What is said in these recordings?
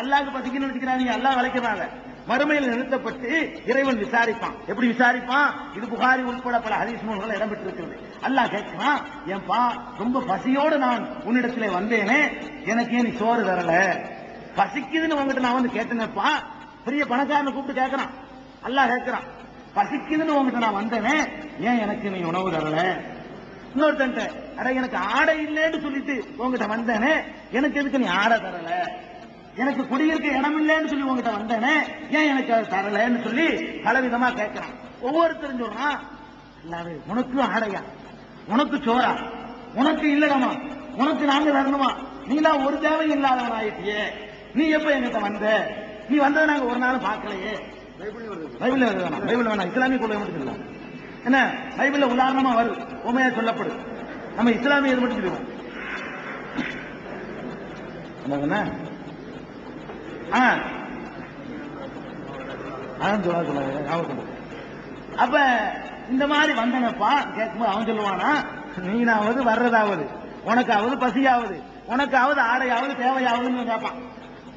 அல்லாஹ்க்கு பசிக்குன்னு நினைக்கிறாங்க அல்லாஹ் வளைக்கிறாங்க மறுமையில் நிறுத்தப்பட்டு இறைவன் விசாரிப்பான். எப்படி விசாரிப்பான்? இது புகாரி உட்பட பல ஹதீஸ் நூல்கள் இடம்பெற்றிருக்கிறது. அல்லாஹ் கேட்கிறான் ஏன்பா ரொம்ப பசியோடு நான் உன்னிடத்துல வந்தேனே எனக்கு ஏன் நீ சோறு தரல? பசிக்குதுன்னு உங்ககிட்ட நான் வந்து கேட்டேனப்பா. பெரிய பணக்காரனை கூப்பிட்டு கேட்கறான். அல்லாஹ் கேட்கிறான் பசிக்குதுன்னு உங்ககிட்ட நான் வந்தேனே ஏன் எனக்கு நீ உணவு தரல? இன்னொருத்தன் அட எனக்கு ஆடை இல்லைன்னு சொல்லிட்டு உங்ககிட்ட வந்தேனே எனக்கு எதுக்கு நீ ஆடை தரல? எனக்கு குடியிருக்க இடம் இல்லைன்னு சொல்லி உங்ககிட்ட வந்தேனே ஏன் எனக்கு அது தரலன்னு சொல்லி பலவிதமா கேட்கிறான். ஒவ்வொருத்தரும் சொல்றான் அல்லாவே உனக்கு ஆடையா? உனக்கு சோறா? உனக்கு இல்லடமா உனக்கு நாங்க தரணுமா? நீ தான் ஒரு தேவை இல்லாதவன் ஆயிட்டியே நீ எப்ப என்கிட்ட வந்த? நீ வந்ததை நாங்க ஒரு நாளும் பார்க்கலையே. வருது வேணாம் பைபிள் வேணாம். இஸ்லாமிய கொள்கை மட்டும் சொல்லலாம் என்ன? பைபிள்ல உதாரணமா வருது உண்மையா சொல்லப்படுது நம்ம இஸ்லாமிய இது மட்டும் சொல்லுவோம். என்ன? அதான் சொல்ல சொல்ல ஞாபகம் அப்ப இந்த மாதிரி வந்தனப்பா கேட்கும்போது அவன் சொல்லுவானா நீனாவது வர்றதாவது உனக்காவது பசியாவது உனக்காவது ஆடையாவது தேவையாவதுன்னு கேட்பான்.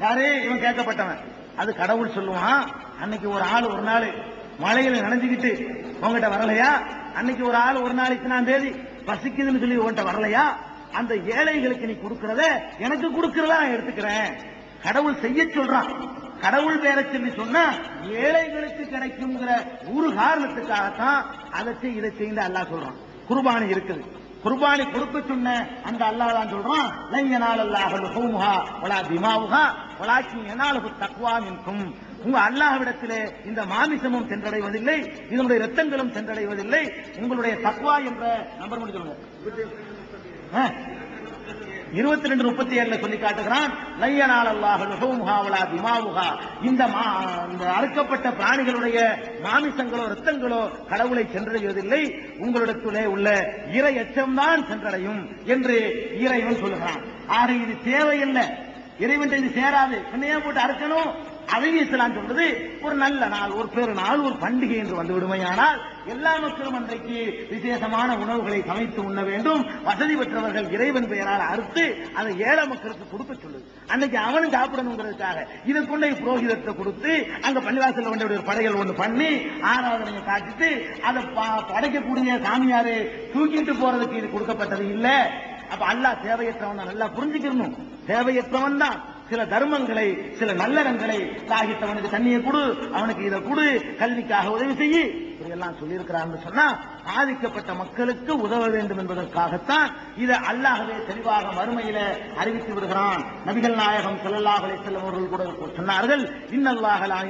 யாரு இவன் கேட்கப்பட்டவன். அது கடவுள் சொல்லுவான் அன்னைக்கு ஒரு ஆள் ஒரு நாள் மழையில நனைஞ்சுக்கிட்டு உங்ககிட்ட வரலையா? அன்னைக்கு ஒரு ஆள் ஒரு நாளைக்கு நான் தேதி பசிக்குதுன்னு சொல்லி உன்கிட்ட வரலையா? அந்த ஏழைகளுக்கு நீ கொடுக்கறத எனக்கு கொடுக்கறதா எடுத்துக்கிறேன். கடவுள் செய்ய சொல்றான் கடவுள் பேர சொல்லி சொன்னா ஏழைகளுக்கு கிடைக்குங்கிற ஒரு காரணத்துக்காகத்தான் அதை செய் இதை செய்து அல்லாஹ் சொல்றான். குர்பானி இருக்குது. குர்பானி கொடுக்க சொன்ன அந்த அல்லா தான் சொல்றான் லையனால் அல்லாஹல் லுஹூமுஹா வலா திமாவுகா வலாக்கின் யனாலுஹு தக்குவா நிற்கும் உங்க அல்லாஹ்விடத்திலே இந்த மாமிசமும் சென்றடைவதில்லை இதனுடைய ரத்தங்களும் சென்றடைவதில்லை உங்களுடைய தக்வா என்ற நம்பர் மட்டும் இருபத்தி ரெண்டு முப்பத்தி ஏழுல சொல்லி காட்டுகிறான். லையனால் அல்லாஹ் லுஹூமுஹா திமாவுகா இந்த மா- அறுக்கப்பட்ட பிராணிகளுடைய மாமிசங்களோ ரத்தங்களோ கடவுளை சென்றடைவதில்லை. உங்களிடத்திலே உள்ள இறை எச்சம்தான் சென்றடையும் என்று இறைவன் சொல்லுகிறான். ஆக இது தேவையில்லை. இறைவன் இது சேராது. பின்னையே போட்டு அறுக்கணும்? அதையும் இஸ்லாம் சொல்றது ஒரு நல்ல நாள் ஒரு பெரு நாள் ஒரு பண்டிகை என்று வந்து விடுமையானால் எல்லா மக்களும் அன்றைக்கு விசேஷமான உணவுகளை சமைத்து உண்ண வேண்டும். வசதி பெற்றவர்கள் இறைவன் பெயரால் அறுத்து அதை ஏழை மக்களுக்கு கொடுக்க சொல்லுது அன்னைக்கு அவனும் சாப்பிடணுங்கிறதுக்காக இதை கொண்டு புரோகிதத்தை கொடுத்து அங்க பள்ளிவாசல்ல கொண்டு ஒரு படைகள் ஒன்று பண்ணி ஆராதனையை காட்டிட்டு அதை படைக்கக்கூடிய சாமியாரு தூக்கிட்டு போறதுக்கு இது கொடுக்கப்பட்டது இல்ல. அப்ப அல்லாஹ் தேவையற்றவன் நல்லா புரிஞ்சுக்கணும். தேவையற்றவன் தான். சில தர்மங்களை சில நல்லறங்களை தாகித்தவனுக்கு தண்ணியை கொடு அவனுக்கு இதை கொடு கல்விக்காக உதவி செய்ய இப்படி எல்லாம் சொல்லியிருக்கிறான்னு சொன்னா பாதிக்கப்பட்ட மக்களுக்கு உதவ வேண்டும் என்பதற்காகத்தான் இதை அல்லாஹவே தெளிவாக மறுமையில அறிவித்து விடுகிறான். நபிகள் நாயகம் ஸல்லல்லாஹு செல்லும் அவர்கள் கூட சொன்னார்கள் இன்னல்லாஹ லா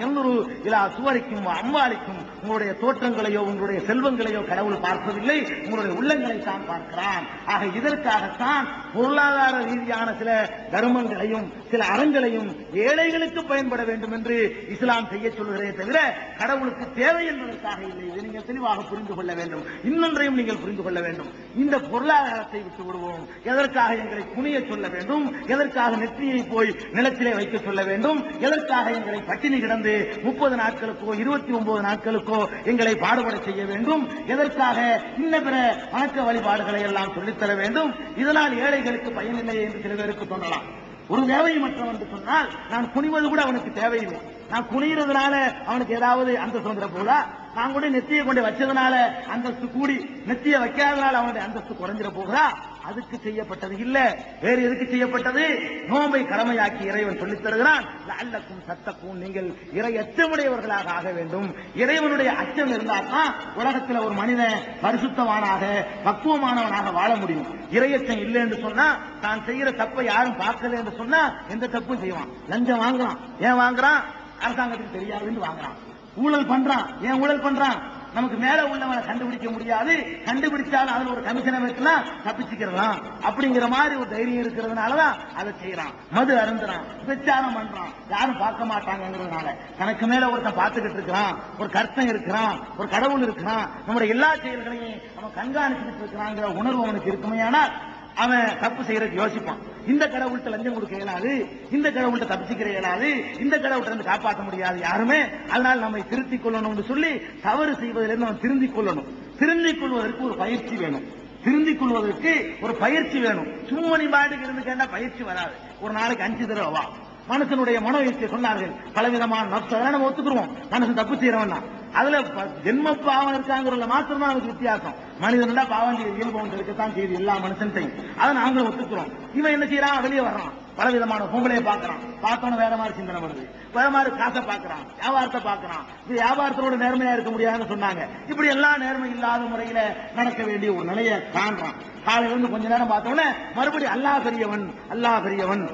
இலா சுவரிக்கும் அம்பாளிக்கும் உங்களுடைய தோற்றங்களையோ உங்களுடைய செல்வங்களையோ கடவுள் பார்ப்பதில்லை உங்களுடைய உள்ளங்களை தான் பார்க்கிறான். ஆக இதற்காகத்தான் பொருளாதார ரீதியான சில தர்மங்களையும் சில அறங்களையும் ஏழைகளுக்கு பயன்பட வேண்டும் என்று இஸ்லாம் செய்ய சொல்கிறதே தவிர கடவுளுக்கு தேவை என்பதற்காக இல்லை இதை நீங்கள் தெளிவாக புரிந்து கொள்ள வேண்டும். இன்னொன்றையும் நீங்கள் புரிந்து கொள்ள வேண்டும். இந்த பொருளாதாரத்தை விட்டு விடுவோம். எதற்காக எங்களை குனிய சொல்ல வேண்டும்? எதற்காக நெற்றியை போய் நிலத்திலே வைக்க சொல்ல வேண்டும்? எதற்காக எங்களை பட்டினி கிடந்து முப்பது நாட்களுக்கோ இருபத்தி ஒன்பது நாட்களுக்கோ எங்களை பாடுபட செய்ய வேண்டும்? எதற்காக இன்ன பிற வணக்க வழிபாடுகளை எல்லாம் சொல்லித்தர வேண்டும்? இதனால் ஏழைகளுக்கு பயனில்லை என்று சில பேருக்கு சொல்லலாம் ஒரு தேவையும் தேவையமற்றவன் என்று சொன்னால் நான் குனிவது கூட அவனுக்கு தேவையில்லை. நான் குனிகிறதுனால அவனுக்கு ஏதாவது அந்த வந்துட போதா நான் கூட நெத்தியை கொண்டு வச்சதுனால அந்தஸ்து கூடி நெத்திய வைக்காதனால அவனுடைய அந்தஸ்து குறைஞ்சிட போகிறா அதுக்கு செய்யப்பட்டது இல்ல. வேறு எதுக்கு செய்யப்பட்டது? நோம்பை கடமையாக்கி இறைவன் சொல்லித் தருகிறான். அல்லக்கும் சத்தக்கும் நீங்கள் இறை அச்சமுடையவர்களாக ஆக வேண்டும். இறைவனுடைய அச்சம் இருந்தால்தான் உலகத்தில் ஒரு மனிதன் பரிசுத்தவானாக பக்குவமானவனாக வாழ முடியும். இறையச்சம் இல்லை என்று சொன்னா தான் செய்யற தப்பை யாரும் பார்க்கல என்று சொன்னா எந்த தப்பும் செய்வான். லஞ்சம் வாங்கலாம் ஏன் வாங்குறான்? அரசாங்கத்துக்கு தெரியாதுன்னு வாங்குறான். ஊழல் பண்றான். ஏன் ஊழல் பண்றான்? நமக்கு மேல உள்ளவனை கண்டுபிடிக்க முடியாது. கண்டுபிடிச்சாலும் அதுல ஒரு கமிஷனை வைக்கலாம் தப்பிச்சுக்கிறலாம். அப்படிங்கிற மாதிரி ஒரு தைரியம் இருக்கிறதுனாலதான் அதை செய்யறான். மது அருந்துறான். விபச்சாரம் பண்றான். யாரும் பார்க்க மாட்டாங்கிறதுனால தனக்கு மேல ஒருத்தன் பார்த்துக்கிட்டு இருக்கிறான். ஒரு கர்த்தன் இருக்கிறான். ஒரு கடவுள் இருக்கிறான். நம்முடைய எல்லா செயல்களையும் அவன் கண்காணிச்சுட்டு இருக்கிறாங்கிற உணர்வு அவனுக்கு இருக்குமே ஆனால் அவன் தப்பு செய்யறதுக்கு யோசிப்பான். இந்த கடவுள்கிட்ட லஞ்சம் கொடுக்க இயலாது இந்த கடவுள்கிட்ட தப்பிச்சுக்கிற இயலாது இந்த கடவுள்கிட்ட இருந்து காப்பாற்ற முடியாது யாருமே. அதனால் நம்மை திருத்திக் கொள்ளணும்னு சொல்லி தவறு செய்வதிலிருந்து அவன் திருந்திக் கொள்ளணும். திருந்திக் கொள்வதற்கு ஒரு பயிற்சி வேணும். திருந்திக் கொள்வதற்கு ஒரு பயிற்சி வேணும். சும்மா நீ பாட்டுக்கு இருந்து கேட்டா பயிற்சி வராது. ஒரு நாளைக்கு அஞ்சு தடவை வா. மனுஷனுடைய மனோ இச்சை சொன்னார்கள். பலவிதமான நஷ்டம் நம்ம ஒத்துக்குருவோம். மனுஷன் தப்பு செய்யறவன் தான் அதுல ஜென்ம பாவம் இருக்காங்கிறதுல மாத்திரம் தான் அதுக்கு வித்தியாசம். மனிதன்டா பாவம் செய்ய இயல்பு ஒன்று இருக்கத்தான் செய்யுது எல்லா மனுஷன்ட்டையும் அதை நாங்களும் ஒத்துக்கிறோம். இவன் என்ன செய்யறான்? வெளியே வர்றான். பலவிதமான பொங்கலையை பார்க்கறான். பார்த்தோன்னு வேற மாதிரி சிந்தனை வருது. வேற மாதிரி காசை பார்க்கறான். வியாபாரத்தை பார்க்கறான். இது வியாபாரத்தோட நேர்மையா இருக்க முடியாதுன்னு சொன்னாங்க. இப்படி எல்லா நேர்மை இல்லாத முறையில நடக்க வேண்டிய ஒரு நிலையை காண்றான். காலையில இருந்து கொஞ்ச நேரம் பார்த்தோன்னே மறுபடியும் அல்லாஹ் பெரியவன் அல்லாஹ் பெரியவன்.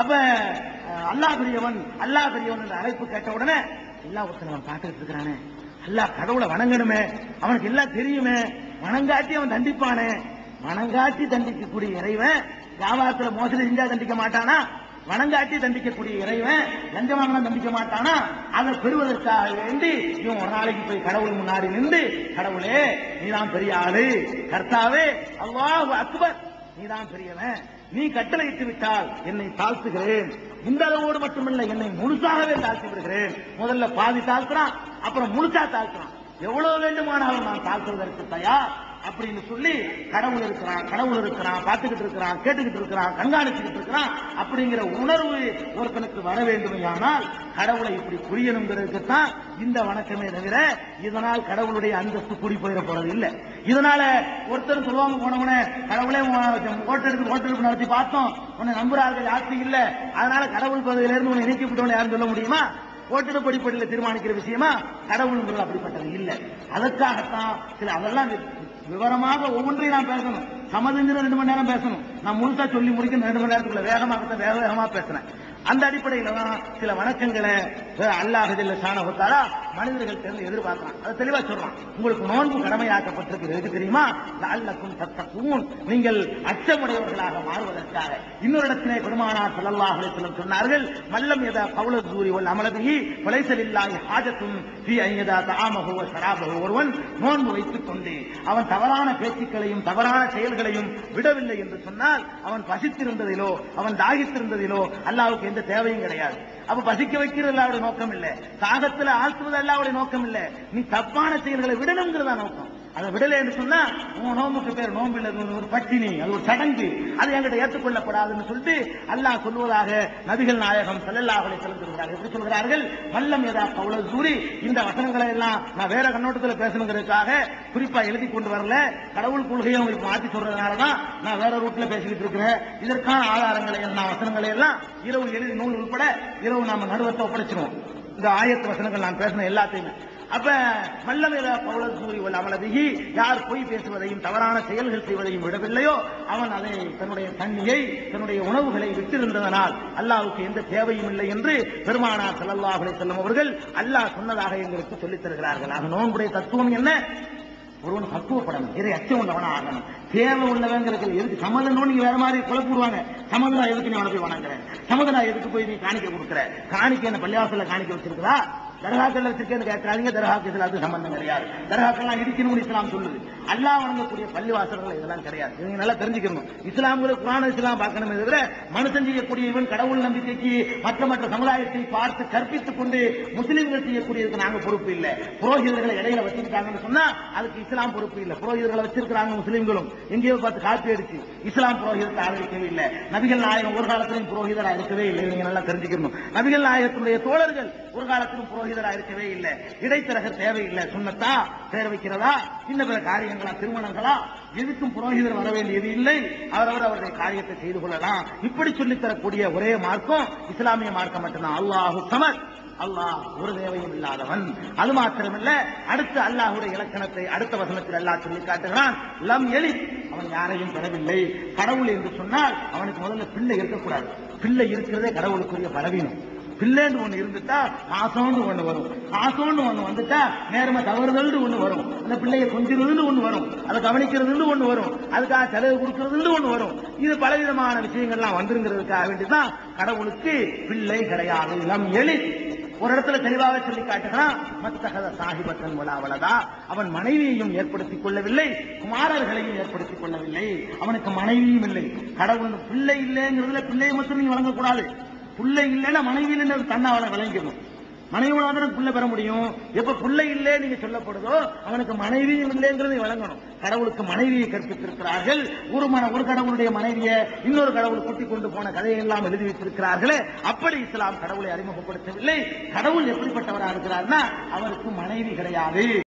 அப்ப அல்லா அல்லாஹ் பெரியவன் அல்லாஹ் பெரியவன் என்ற அழைப்பு கேட்ட உடனே எல்லா ஒருத்தன் அவன் பார்த்துட்டு இருக்கிறானே. அல்லா கடவுளை வணங்கணுமே அவனுக்கு எல்லாம் தெரியுமே. வணங்காட்டி அவன் தண்டிப்பானே. வணங்காட்டி தண்டிக்கக்கூடிய இறைவன் வியாபாரத்துல மோசடி செஞ்சா தண்டிக்க மாட்டானா? வணங்காட்டி தண்டிக்கக்கூடிய இறைவன் லஞ்சம் தண்டிக்க மாட்டானா? அதை பெறுவதற்காக வேண்டி இவன் ஒரு நாளைக்கு போய் கடவுள் முன்னாடி நின்று கடவுளே நீதான் பெரிய ஆளு. கர்த்தாவே அல்லாஹ் அக்பர் நீதான் பெரியவன். நீ கட்டளையிட்டு விட்டால் என்னை தாழ்த்துகிறேன். இந்த அளவோடு மட்டுமல்ல என்னை முழுசாகவே தாழ்த்தி விடுகிறேன் முதல்ல பாதி தாழ்த்துறான் அப்புறம் முழுசா தாழ்த்துறான். எவ்வளவு வேண்டுமானாலும் நான் தாழ்த்துவதற்கு தயார். அப்படின்னு சொல்லி கடவுள் இருக்கிறான் கடவுள் இருக்கிறான் பார்த்துக்கிட்டு இருக்கிறான் கேட்டுக்கிட்டு இருக்கிறான் கண்காணிச்சுக்கிட்டு இருக்கிறான் அப்படிங்கிற உணர்வு ஒருத்தனுக்கு வர வேண்டுமையானால் கடவுளை இப்படி புரியணுங்கிறதுக்கு தான் இந்த வணக்கமே தவிர இதனால் கடவுளுடைய அந்தஸ்து கூடி போயிட போறது இல்லை. இதனால ஒருத்தர் சொல்லுவாங்க போனவனே கடவுளே ஓட்டெடுத்து ஓட்டெடுப்பு நடத்தி பார்த்தோம். உன்னை நம்புறார்கள் யாருக்கு இல்லை. அதனால கடவுள் பகுதியிலிருந்து உன்னை நீக்கப்பட்டவனை யாரும் சொல்ல முடியுமா? ஓட்டெடுப்பு அடிப்படையில் தீர்மானிக்கிற விஷயமா கடவுள்ங்கிறது அப்படிப்பட்டது இல்ல. அதற்காகத்தான் சில அதெல்லாம் விவரமாக ஒவ்வொன்றையும் நான் பேசணும். சமதந்திரம் ரெண்டு மணி நேரம் பேசணும். நான் முழுசா சொல்லி முடிக்கணும். ரெண்டு மணி நேரத்துக்குள்ள வேகமாக வேக வேகமா பேசுறேன். அந்த அடிப்படையில தான் சில வணக்கங்களை அல்லாஹதில்ல சாணகத்தாரா மனிதர்கள் தெரிந்து எதிர்பார்க்கலாம் அதை தெளிவா சொல்றான். உங்களுக்கு நோன்பு கடமையாக்கப்பட்டிருக்கு எதுக்கு தெரியுமா? அல்லக்கும் தத்தக்கும் நீங்கள் அச்சமுடையவர்களாக மாறுவதற்காக. இன்னொரு இடத்திலே பெருமானார் ஸல்லல்லாஹு சொன்னார்கள் மல்லம் எதா பவுல சூரி உள்ள அமலபிஹி வலைசல் இல்லாஹி ஹாஜத்தும் ஃபீ ஐயதா தஆமஹு வ ஒருவன் நோன்பு வைத்துக் கொண்டு அவன் தவறான பேச்சுக்களையும் தவறான செயல்களையும் விடவில்லை என்று சொன்னால் அவன் பசித்திருந்ததிலோ அவன் தாகித்திருந்ததிலோ எந்த தேவையும் கிடையாது. அப்ப பசிக்க வைக்கிறது அல்லாவுடைய நோக்கம் இல்ல தாகத்துல ஆழ்த்துவது அல்லாவுடைய நோக்கம் இல்ல நீ தப்பான செயல்களை விடணுங்கிறதா நோக்கம். அதை விடலை என்று சொன்னா உன் நோம்புக்கு பேர் நோம்பு இல்ல ஒரு பட்டினி அது ஒரு சடங்கு. அது எங்கிட்ட ஏற்றுக்கொள்ளப்படாதுன்னு சொல்லிட்டு அல்லாஹ் சொல்வதாக நபிகள் நாயகம் செல்லல்லா அவளை வஸல்லம் சொல்கிறார்கள். எப்படி சொல்கிறார்கள் வல்லம் எதா அவ்வளவு சூரி. இந்த வசனங்களை எல்லாம் நான் வேற கண்ணோட்டத்தில் பேசணுங்கிறதுக்காக குறிப்பா எழுதி கொண்டு வரல. கடவுள் கொள்கையை உங்களுக்கு மாத்தி சொல்றதுனால தான் நான் வேற ரூட்ல பேசிக்கிட்டு இருக்கிறேன். இதற்கான ஆதாரங்களை எல்லாம் வசனங்களை எல்லாம் இரவு எழுதி நூல் உட்பட இரவு நாம நடுவத்தை ஒப்படைச்சிருவோம். இந்த ஆயத்து வசனங்கள் நான் பேசின எல்லாத்தையுமே. அப்ப மல்லமேல பவுல சூரி உள்ள அமலபிகி யார் பொய் பேசுவதையும் தவறான செயல்கள் செய்வதையும் விடவில்லையோ அவன் அதை தன்னுடைய தண்ணியை தன்னுடைய உணவுகளை விட்டிருந்ததனால் அல்லாவுக்கு எந்த தேவையும் இல்லை என்று பெருமானார் செல்லல்லாஹுலே செல்லும் அவர்கள் அல்லாஹ் சொன்னதாக எங்களுக்கு சொல்லித் தருகிறார்கள். ஆக நோன்புடைய தத்துவம் என்ன? ஒருவன் பக்குவப்படணும் இதை அச்சம் உள்ளவனா ஆகணும். தேவை உள்ளவங்கிறது எதுக்கு? சமதனும் நீங்க வேற மாதிரி குழப்பிடுவாங்க சமதனா எதுக்கு நீ உனக்கு போய் வணங்குற? சமதனா எதுக்கு போய் நீ காணிக்க கொடுக்குற? காணிக்க என்ன பள்ளியாசல காணிக்க வச்சிருக்கிறா தர்காக்கள் வச்சிருக்கேன்னு கேட்கறாங்க தர்காக்கு இதுல அது சம்பந்தம் கிடையாது. தர்காக்கள்லாம் இடிக்கணும்னு இஸ்லாம் சொல்லுது. அல்லாஹ் வணங்கக்கூடிய பள்ளிவாசல்கள் இதெல்லாம் கிடையாது. நீங்க நல்லா தெரிஞ்சுக்கணும். இஸ்லாம்களை குரான இஸ்லாம் பார்க்கணுமே தவிர மனுஷன் செய்யக்கூடிய இவன் கடவுள் நம்பிக்கைக்கு மற்ற மற்ற சமுதாயத்தை பார்த்து கற்பித்துக் கொண்டு முஸ்லீம்கள் செய்யக்கூடியதுக்கு நாங்க பொறுப்பு இல்லை. புரோகிதர்களை இடையில வச்சிருக்காங்கன்னு சொன்னா அதுக்கு இஸ்லாம் பொறுப்பு இல்லை. புரோகிதர்களை வச்சிருக்கிறாங்க முஸ்லீம்களும். எங்கேயோ பார்த்து காப்பி அடிச்சு இஸ்லாம் புரோகிதத்தை ஆதரிக்கவே இல்லை. நபிகள் நாயகம் ஒரு காலத்திலும் புரோகிதர் இருக்கவே இல்லை. நீங்க நல்லா தெரிஞ்சுக்கணும். நபிகள் நாயகத்தினுடைய தோழர்கள் ஒரு காலத்திலும் புரோகிதரா இருக்கவே இல்லை. இடைத்தரகர் தேவையில்லை. சுண்ணத்தா? பேர் வைக்கிறதா? சின்ன பிற காரியங்களா? திருமணங்களா? எதுக்கும் புரோகிதர் வர வேண்டியது இல்லை. அவரவர் அவருடைய காரியத்தை செய்து கொள்ளலாம். இப்படி சொல்லித்தரக்கூடிய ஒரே மார்க்கம் இஸ்லாமிய மார்க்கம் மட்டும்தான். அல்லாஹு சமர் அல்லாஹ் ஒரு தேவையும் இல்லாதவன். அது மாத்திரமல்ல. அடுத்த அல்லாஹுடைய இலக்கணத்தை அடுத்த வசனத்தில் அல்லாஹ் சொல்லி காட்டுகிறான். லம் எலி அவன் யாரையும் பெறவில்லை. கடவுள் என்று சொன்னால் அவனுக்கு முதல்ல பிள்ளை இருக்கக்கூடாது. பிள்ளை இருக்கிறதே கடவுளுக்குரிய பலவீனம். பிள்ளைன்னு ஒண்ணு இருந்துட்டா பாசம்னு ஒண்ணு வரும். பாசம்னு ஒண்ணு வந்துட்டா நேரமா தவறுதல்னு ஒண்ணு வரும். அந்த பிள்ளைய கொஞ்சிறதுன்னு ஒண்ணு வரும். அதை கவனிக்கிறதுன்னு ஒண்ணு வரும். அதுக்காக செலவு கொடுக்கறதுன்னு ஒண்ணு வரும். இது பலவிதமான விஷயங்கள்லாம் வந்துருங்கிறதுக்காக வேண்டிதான் கடவுளுக்கு பிள்ளை கிடையாது. இளம் எளி ஒரு இடத்துல தெளிவாக சொல்லி காட்டுகிறான் மத்தகத சாஹிபத்தன் வலாவலதா அவன் மனைவியையும் ஏற்படுத்திக் கொள்ளவில்லை குமாரர்களையும் ஏற்படுத்திக் கொள்ளவில்லை. அவனுக்கு மனைவியும் இல்லை. கடவுள் பிள்ளை இல்லைங்கிறதுல பிள்ளையை மட்டும் நீங்க வழங்கக்கூடாது. பிள்ளை இல்லைன்னா மனைவி இல்லைன்னு தன்னை அவனை விளங்கிக்கணும் தான் புள்ள பெற முடியும். எப்ப புள்ள இல்லே நீங்க சொல்லப்படுதோ அவனுக்கு மனைவியும் இல்லைங்கிறது வழங்கணும் கடவுளுக்கு மனைவியை கற்பித்திருக்கிறார்கள். ஒரு மன ஒரு கடவுளுடைய மனைவியை இன்னொரு கடவுள் கூட்டி கொண்டு போன கதையை எல்லாம் எழுதி வைத்திருக்கிறார்களே. அப்படி இஸ்லாம் கடவுளை அறிமுகப்படுத்தவில்லை. கடவுள் எப்படிப்பட்டவராக இருக்கிறார்னா அவருக்கு மனைவி கிடையாது.